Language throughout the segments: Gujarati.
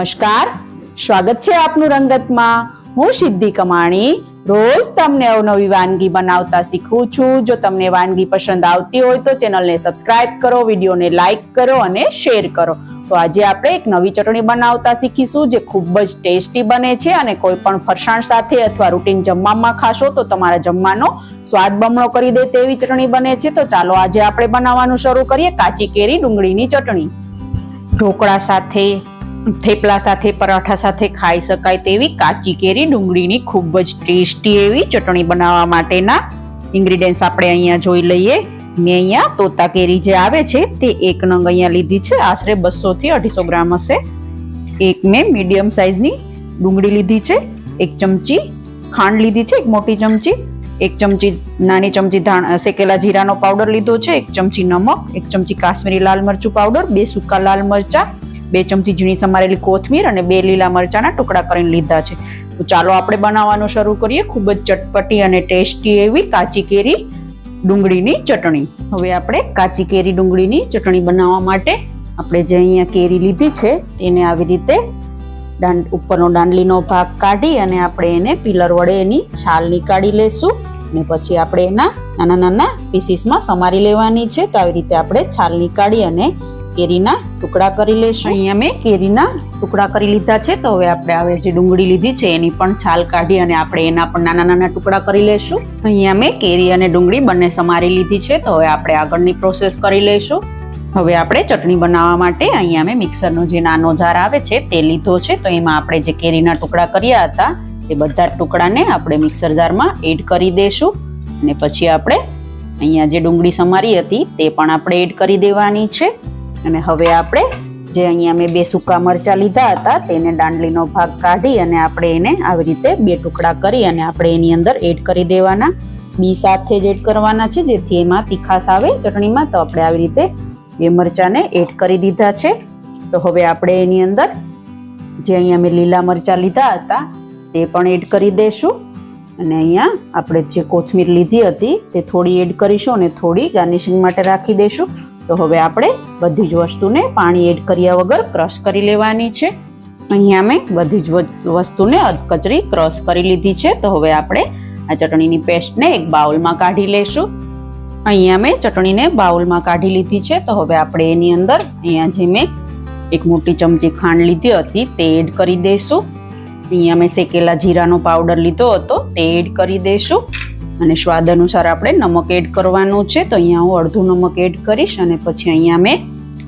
નમસ્કાર. સ્વાગત છે આપનું રંગતમાં. હું સિદ્ધિ કમાણી. રોજ તમને અવનવી વાનગી બનાવતા શીખું છું. જો તમને વાનગી પસંદ આવતી હોય તો ચેનલને સબસ્ક્રાઇબ કરો, વિડીયોને લાઇક કરો અને શેર કરો. તો આજે આપણે એક નવી ચટણી બનાવતા શીખીશું જે ખૂબ જ ટેસ્ટી બને છે અને કોઈ પણ ફરસાણ સાથે અથવા રૂટીન જમવામાં ખાશો તો તમારા જમવાનો સ્વાદ બમણો કરી દે તેવી ચટણી બને છે. તો ચાલો આજે આપણે બનાવવાનું શરૂ કરીએ. કાચી કેરી ડુંગળીની ચટણી. ઢોકળા સાથે થેપલા સાથે, પરાઠા સાથે ખાઈ શકાય તેવી કાચી કેરી, ડુંગળીની ખૂબ જ ટેસ્ટી એવી ચટણી બનાવવા માટેના ઇન્ગ્રીડિયન્ટ્સ આપણે અહીંયા જોઈ લઈએ. મેં અહીંયા તોતા કેરી જે આવે છે, તે એક નંગ અહીંયા લીધી છે. આશરે બસો થી અઢીસો ગ્રામ હશે. એક મેં મીડિયમ સાઇઝની ડુંગળી લીધી છે, એક ચમચી ખાંડ લીધી છે, એક મોટી ચમચી, એક ચમચી નાની ચમચી ધાણ શેકેલા જીરાનો પાવડર લીધો છે, એક ચમચી નમક, એક ચમચી કાશ્મીરી લાલ મરચું પાવડર બે સૂકા લાલ મરચા બે ચમચી ઝીણી સમારેલી કોથમીર અને બે લીલા મરચાના ટુકડા કરીને લીધા છે. તો ચાલો આપણે બનાવવાનું શરૂ કરીએ. ખૂબ જ ચટપટી અને ટેસ્ટી એવી કાચી કેરી ડુંગળીની ચટણી. હવે આપણે કાચી કેરી ડુંગળીની ચટણી બનાવવા માટે આપણે જે અહીંયા કેરી લીધી છે એને આવી રીતે દાંડ ઉપરનો દાંડલીનો ભાગ કાઢી અને આપણે એને પિલર વડે એની છાલ નીકાળી લેશું. અને પછી આપણે એના નાના નાના પીસીસમાં સમારી લેવાની છે. તો આવી રીતે આપણે છાલ નીકાળી અને કેરીના ટુકડા કરી લેશું. અહીંયા મેં કેરીના ટુકડા કરી લીધા છે. તો હવે આપણે હવે જે ડુંગળી લીધી છે એની પણ છાલ કાઢી અને આપણે એના પણ નાના નાના ટુકડા કરી લેશું. અહીંયા મેં કેરી અને ડુંગળી બંને સમારી લીધી છે. તો હવે આપણે આગળની પ્રોસેસ કરી લઈશું હવે આપણે ચટણી બનાવવા માટે અહીંયા મેં મિક્સરનો જે નાનો જાર આવે છે તે લીધો છે. તો એમાં આપણે જે કેરીના ટુકડા કર્યા હતા તે બધા ટુકડાને આપણે મિક્સર જારમાં એડ કરી દઈશું અને પછી આપણે અહીંયા જે ડુંગળી સમારી હતી તે પણ આપણે એડ કરી દેવાની છે. અને હવે આપણે જે અહીંયા મેં બે સૂકા મરચાં લીધા હતા, તેને દાંડલીનો ભાગ કાઢી અને આપણે એને આવી રીતે બે ટુકડા કરી અને આપણે એની અંદર એડ કરી દેવાના. બી સાથે જ એડ કરવાના છે, જેથી એમાં તીખાસ આવે ચટણીમાં. તો આપણે આવી રીતે બે મરચાંને એડ કરી દીધા છે. તો હવે આપણે એની અંદર જે અહીંયા મેં લીલા મરચાં લીધા હતા, તે પણ એડ કરી દઈશું અને અહીંયા આપણે જે કોથમીર લીધી હતી, તે થોડી એડ કરીશું અને થોડી ગાર્નિશિંગ માટે રાખી દઈશું તો હવે આપણે બધી જ વસ્તુને પાણી એડ કર્યા વગર ક્રશ કરી લેવાની છે. અહીંયા મેં બધી જ વસ્તુને અધકચરી ક્રશ કરી લીધી છે. તો હવે આપણે આ ચટણીની પેસ્ટને એક બાઉલમાં કાઢી લઈશું અહીંયા મેં ચટણીને બાઉલમાં કાઢી લીધી છે. તો હવે આપણે એની અંદર અહીંયા જે મેં એક મોટી ચમચી ખાંડ લીધી હતી તે એડ કરી દઈશું અહીંયા મેં શેકેલા જીરાનો પાવડર લીધો હતો તે એડ કરી દઈશું અને સ્વાદ અનુસાર આપણે નમક એડ કરવાનું છે. તો અહીંયા હું અડધું નમક એડ કરીશ અને પછી અહીંયા મેં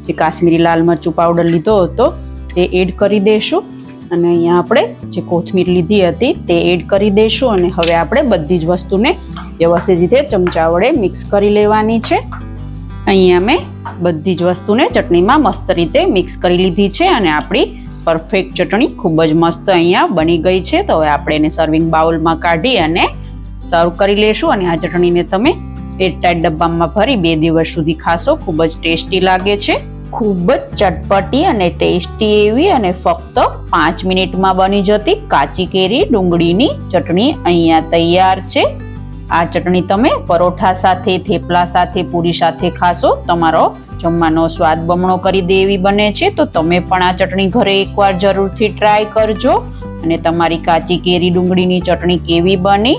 જે કાશ્મીરી લાલ મરચું પાવડર લીધો હતો તે એડ કરી દઈશું અને અહીંયા આપણે જે કોથમીર લીધી હતી તે એડ કરી દઈશું અને હવે આપણે બધી જ વસ્તુને વ્યવસ્થિત રીતે ચમચા વડે મિક્સ કરી લેવાની છે. અહીંયા મેં બધી જ વસ્તુને ચટણીમાં મસ્ત રીતે મિક્સ કરી લીધી છે અને આપણી પરફેક્ટ ચટણી ખૂબ જ મસ્ત અહીંયા બની ગઈ છે. તો હવે આપણે એને સર્વિંગ બાઉલમાં કાઢી અને સર્વ કરી લેશું અને આ ચટણીને તમે એરટાઈટ ડબ્બામાં ભરી બે દિવસ સુધી ખાશો. ખૂબ જ ટેસ્ટી લાગે છે. ખૂબ જ ચટપટી અને ટેસ્ટી એવી અને ફક્ત પાંચ મિનિટમાં બની જતી કાચી કેરી ડુંગળીની ચટણી અહીંયા તૈયાર છે. આ ચટણી તમે પરોઠા સાથે, થેપલા સાથે, પૂરી સાથે ખાશો. તમારો જમવાનો સ્વાદ બમણો કરી દે એવી બને છે. તો તમે પણ આ ચટણી ઘરે એકવાર જરૂરથી ટ્રાય કરજો. અને તમારી કાચી કેરી ડુંગળીની ચટણી કેવી બની?